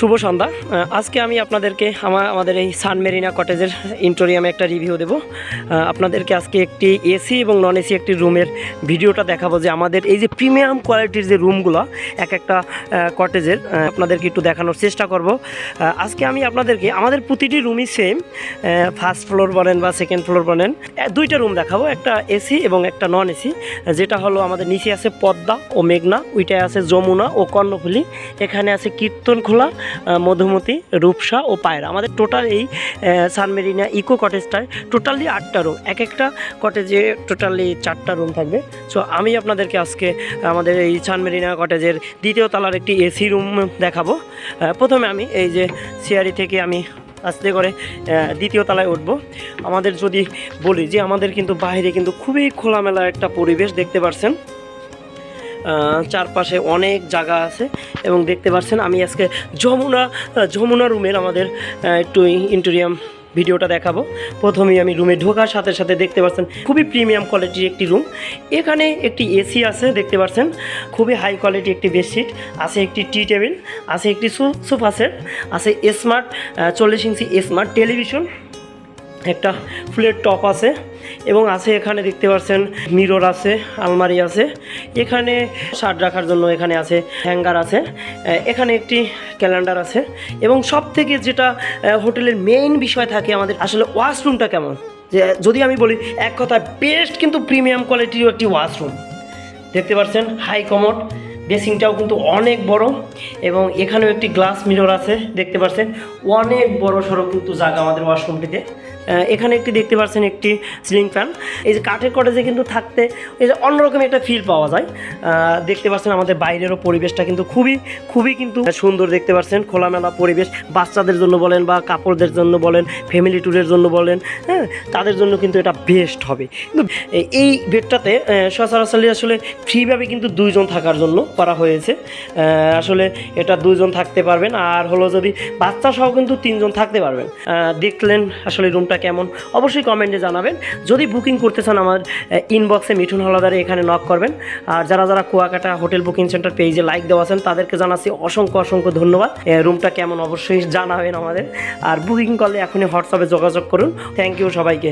শুভ সন্ধ্যা। আজকে আমি আপনাদেরকে আমার আমাদের এই সান মেরিনা কটেজের ইন্টোরিয়ামে একটা রিভিউ দেবো। আপনাদেরকে আজকে একটি এসি এবং নন এসি একটি রুমের ভিডিওটা দেখাবো যে আমাদের এই যে প্রিমিয়াম কোয়ালিটির যে রুমগুলো এক একটা কটেজের আপনাদেরকে একটু দেখানোর চেষ্টা করব। আজকে আমি আপনাদেরকে আমাদের প্রতিটি রুমই সেম ফার্স্ট ফ্লোর বলেন বা সেকেন্ড ফ্লোর বলেন দুইটা রুম দেখাবো। একটা এসি এবং একটা নন এসি যেটা হলো আমাদের নিচে আছে পদ্মা ও মেঘনা ওইটায় আছে যমুনা ও কর্ণফুলী এখানে আছে কীর্তনখোলা আহ, মধুমতি রূপসা ও পায়রা। আমাদের টোটাল এই সানমেরিনা ইকো কটেজটায় টোটালি আটটা রুম এক একটা কটেজে টোটালি চারটা রুম থাকবে। সো আমি আপনাদেরকে আজকে আমাদের এই সানমেরিনা কটেজের দ্বিতীয় তলার একটি এসি রুম দেখাবো। প্রথমে আমি এই যে সিয়ারি থেকে আমি আস্তে করে দ্বিতীয় তলায় উঠব। আমাদের যদি বলি যে আমাদের কিন্তু বাইরে কিন্তু খুবই খোলামেলা একটা পরিবেশ দেখতে পাচ্ছেন আহ, চারপাশে অনেক জায়গা আছে এবং দেখতে পাচ্ছেন আমি আজকে যমুনা যমুনা রুমের আমাদের একটু ইন্টেরিয়াম ভিডিওটা দেখাবো। প্রথমেই আমি রুমে ঢোকার সাথে সাথে দেখতে পাচ্ছেন খুবই প্রিমিয়াম কোয়ালিটির একটি রুম এখানে একটি এসি আছে, দেখতে পাচ্ছেন খুবই হাই কোয়ালিটি একটি বেডশিট আছে একটি টি টেবিল আছে একটি সোফা সেট আছে স্মার্ট চল্লিশ ইঞ্চি স্মার্ট টেলিভিশন একটা ফুলের টপ আছে এবং আছে এখানে দেখতে পাচ্ছেন মিরর আছে, আলমারি আছে। এখানে শার্ট রাখার জন্য এখানে আছে, হ্যাঙ্গার আছে। এখানে একটি ক্যালেন্ডার আছে এবং সব থেকে যেটা হোটেলের মেইন বিষয় থাকে আমাদের আসলে ওয়াশরুমটা কেমন? যে যদি আমি বলি এক কথায় বেস্ট কিন্তু প্রিমিয়াম কোয়ালিটির একটি ওয়াশরুম। দেখতে পাচ্ছেন হাই কমোড বেসিংটাও কিন্তু অনেক বড় এবং এখানেও একটি গ্লাস মিরর আছে, দেখতে পাচ্ছেন অনেক বড় সড়ো কিন্তু জায়গা আমাদের ওয়াশরুমটিতে। এখানে একটি দেখতে পাচ্ছেন একটি সিলিং ফ্যান। এই যে কাঠের কটেজে কিন্তু থাকতে এই যে অন্যরকম একটা ফিল পাওয়া যায়। দেখতে পাচ্ছেন আমাদের বাইরেরও পরিবেশটা কিন্তু খুবই খুবই কিন্তু সুন্দর দেখতে পাচ্ছেন খোলামেলা পরিবেশ, বাচ্চাদের জন্য বলেন বা কাপড়দের জন্য বলেন ফ্যামিলি ট্যুরের জন্য বলেন হ্যাঁ তাদের জন্য কিন্তু এটা বেস্ট হবে। কিন্তু এই বেডটাতে সচরাচর আসলে ফ্রিভাবে কিন্তু দুইজন থাকার জন্য করা হয়েছে। আসলে এটা দুইজন থাকতে পারবেন আর হলো যদি বাচ্চা সহ কিন্তু তিনজন থাকতে পারবেন। দেখলেন আসলে রুমটা কেমন? অবশ্যই কমেন্টে জানাবেন। যদি বুকিং করতে চান আমার ইনবক্সে মিঠুন হলাদারে এখানে নক করবেন। আর যারা যারা কুয়াকাটা হোটেল বুকিং সেন্টার পেজে লাইক দেওয়া আছেন, তাদেরকে জানাচ্ছি অসংখ্য অসংখ্য ধন্যবাদ। রুমটা কেমন? অবশ্যই জানাবেন আমাদের। আর বুকিং করলে এখনই হোয়াটসঅ্যাপে যোগাযোগ করুন। থ্যাংক ইউ সবাইকে।